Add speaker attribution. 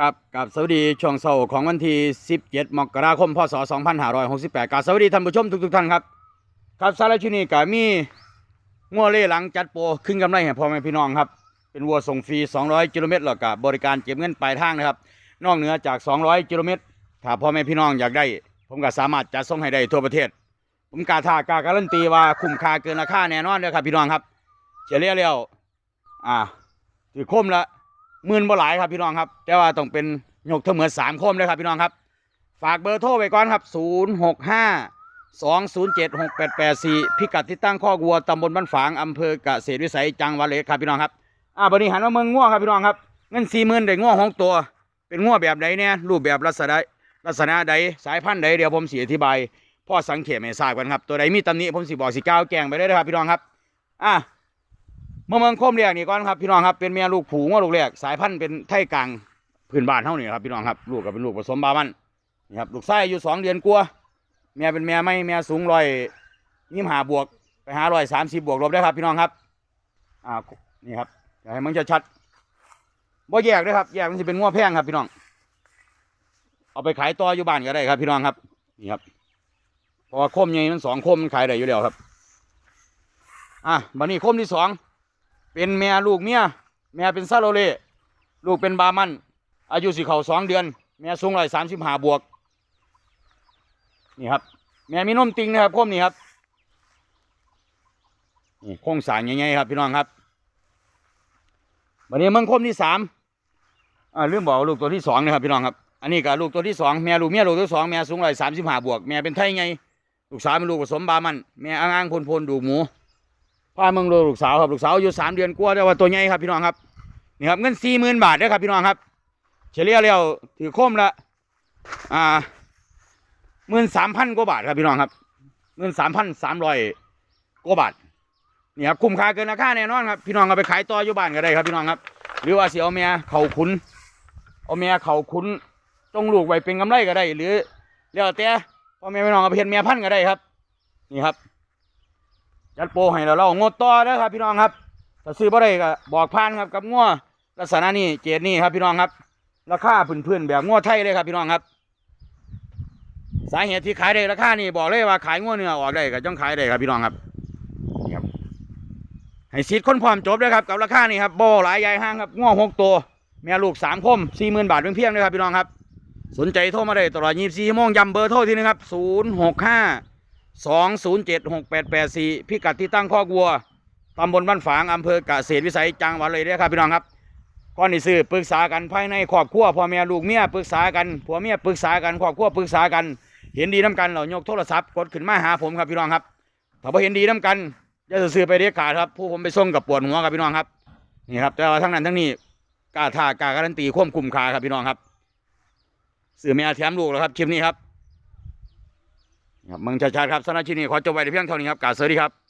Speaker 1: กับกับสวัสดีช่วงเสาร์ของวันที่ 17 มกราคม พศ 2568กับสวัสดีท่านผู้ชมทุกๆท่านครับ ครับสารบชุนี้ก็มีงัวเล่หลังจัดโปรขึ้นกำไรให้พ่อแม่พี่น้องครับ เป็นวัวส่งฟรี 200 กิโลเมตรแล้วก็บบริการเก็บเงินปลายทางนะครับ นอกเหนือจาก 200 กิโลเมตร ถ้าพ่อแม่พี่น้องอยากได้ ผมก็สามารถจัดส่งให้ได้ทั่วประเทศ ผมกาทากาการันตีว่าคุ้มค่าเกินราคาแน่นอนเลยครับพี่น้องครับเฉลี่ยแล้วอ่าถือคมละ หมื่นบ่หลายครับพี่น้องครับ แต่ว่าต้องเป็นหยกทั้งหมดสามคมเลยครับพี่น้องครับ ฝากเบอร์โทรไปก่อนครับ0 6 5 2 0 7 6 8 8 4พิกัดที่ตั้งข้อกวัวตำบลบ้านฝางอำเภอเกษตรวิสัยจังหวัดเลยครับพี่น้องครับอ่าบริหารมาเมืองง่วครับพี่น้องครับเงินสี่หมื่นได้ง่วของตัว เป็นง่วแบบใดเนี่ยรูปแบบลักษณะลักษณะใดสายพันธุ์ใดเดี๋ยวผมสีอธิบายพ่อสังเกตให้ทราบกันครับ ตัวใดมีตำหนิผมสีบอกสีก้าวแกงไปได้เลยครับพี่น้องครับอะเมื่อเมืองโคมเรียกนี่ก่อนครับพี่น้องครับเป็นแม่ลูกผูงว่าลูกเรียกสายพันธุ์เป็นไทยกลางพื้นบ้านเท่านี้ครับพี่น้องครับลูกก็เป็นลูกผสมบามันนี่ครับลูกไส้อายุสองเดือนกลัวาแม่เป็นแม่ไม่แม่สูงร้อยยี่หาบวกไปหาร้อยสามสิบบวกลบได้ครับพี่น้องครับอ่านี่ครับอยากให้มันชัดๆบ่แยกเลยครับแยกมันจะเป็นง้วแพงครับพี่น้อง เอาไปขายต่ออยู่บ้านก็ได้ครับ พี่น้องครับนี่ครับพราะว่าโคมใหญ่มันสองโคมมันขายได้อยู่แล้วครับ อะบันนี้โคมที่สอง เป็นแม่ลูกเมียแม่เป็นซาโลเล่ลูกเป็นบามัน อายุสิเขาสองเดือน แม่สูงร้อยสามสิบห้าบวก นี่ครับ แม่มีนมติงนะครับโคมนี่ครับนี่โค้งสางใหญ่ๆครับพี่น้องครับวันนี้เมืองคมที่สามอ่าลืมบอกลูกตัวที่สองนะครับพี่น้องครับ อันนี้ก็ลูกตัวที่สองแม่ลูกเมียลูกตัวที่สองแม่สูงร้อยสามสิบห้าบวก แม่เป็นไทยไง ลูกสาวเป็นลูกผสมบามัน แม่อ้างๆพลๆดูหมู พาเมืองโลลูกสาวครับลูกสาวอายุสามเดือนกว่าแต่ว่าตัวใหญ่ครับพี่น้องครับนี่ครับเงินสี่หมื่นบาทเด้ครับพี่น้องครับ เฉลี่ยแล้วถือโคมละอ่าหมื่นสามพันกว่าบาทครับพี่น้องครับเงินสามพันสามร้อยกว่าบาทนี่ครับคุ้มค่าเกินราคาแน่นอนครับพี่น้องเอาไปขายต่ออยู่บ้านก็ได้ครับพี่น้องครับ หรือว่าเสียเอาเมียเขาขุนเอาเมียเขาขุนจงลูกไว้เป็นกำไรก็ได้ หรือแล้วแต่พ่อแม่พี่น้องเอาไปเห็นเมียพันก็ได้ครับ นี่ครับ จัดโปรให้เราเรางดต่อนด้ครับพี่น้องครับถ้าซื้อบ่ได้ก็บอกพันครับกับงัวลักษณะนี้เกรดนี่ครับพี่น้องครับ ราคาพื้นๆแบบงัวไทยเลยครับพี่น้องครับ สาเหตุที่ขายได้ราคานี่บอกเลยว่าขายงัวเนื้อออกได้ก็ต้องขายได้ครับพี่น้องครับครัให้ซีดค้นพร้อมจบด้ยครับกับราคานี่ครับโบหลายใหญ่ห้างครับงัวหกตัวแม่ลูกสามคมสี่หมื่นบาทเพียงเพียงเลยครับพี่น้องครับ สนใจโทรมาได้ตลอดยี่สิบสี่ชั่โมงยำเบอร์โทรที่นึงครับศูนย์หกห้า 2076884 พิกัดที่ตั้งข้อกวัวตำบลบ้านฝางอำเภอกาเรดวิสัยจังหวัดเลยเด้อครับพี่น้องครับก้อนที่ซื้อปรึกษากันภายในครอบครัวพ่อแม่ลูกเมียปรึกษากันผัวเมียปรึกษากันครอบครัวปรึกษากัน เห็นดีน้ำกันเหล่ยกโทรศัพท์กดขึ้นมาหาผมครับพี่น้องครับถ้าพอเห็นดีน้ำกันจะซื้อไปเรียกขาดครับผู้ผมไปส่งกับปวดหัวครับพี่น้องครับนี่ครับแต่ว่าทั้งนั้นทั้งนี้กาท่ากาการันตีควบคุมคาครับพี่น้องครับสื่อแม่แถมลูกแล้วครับคลิปนี้ครับ ครับเมืองชาชาติครับสำหรับที่นี่ขอจบไว้ในเพียงเท่านี้ครับกราบสวัสดีครับ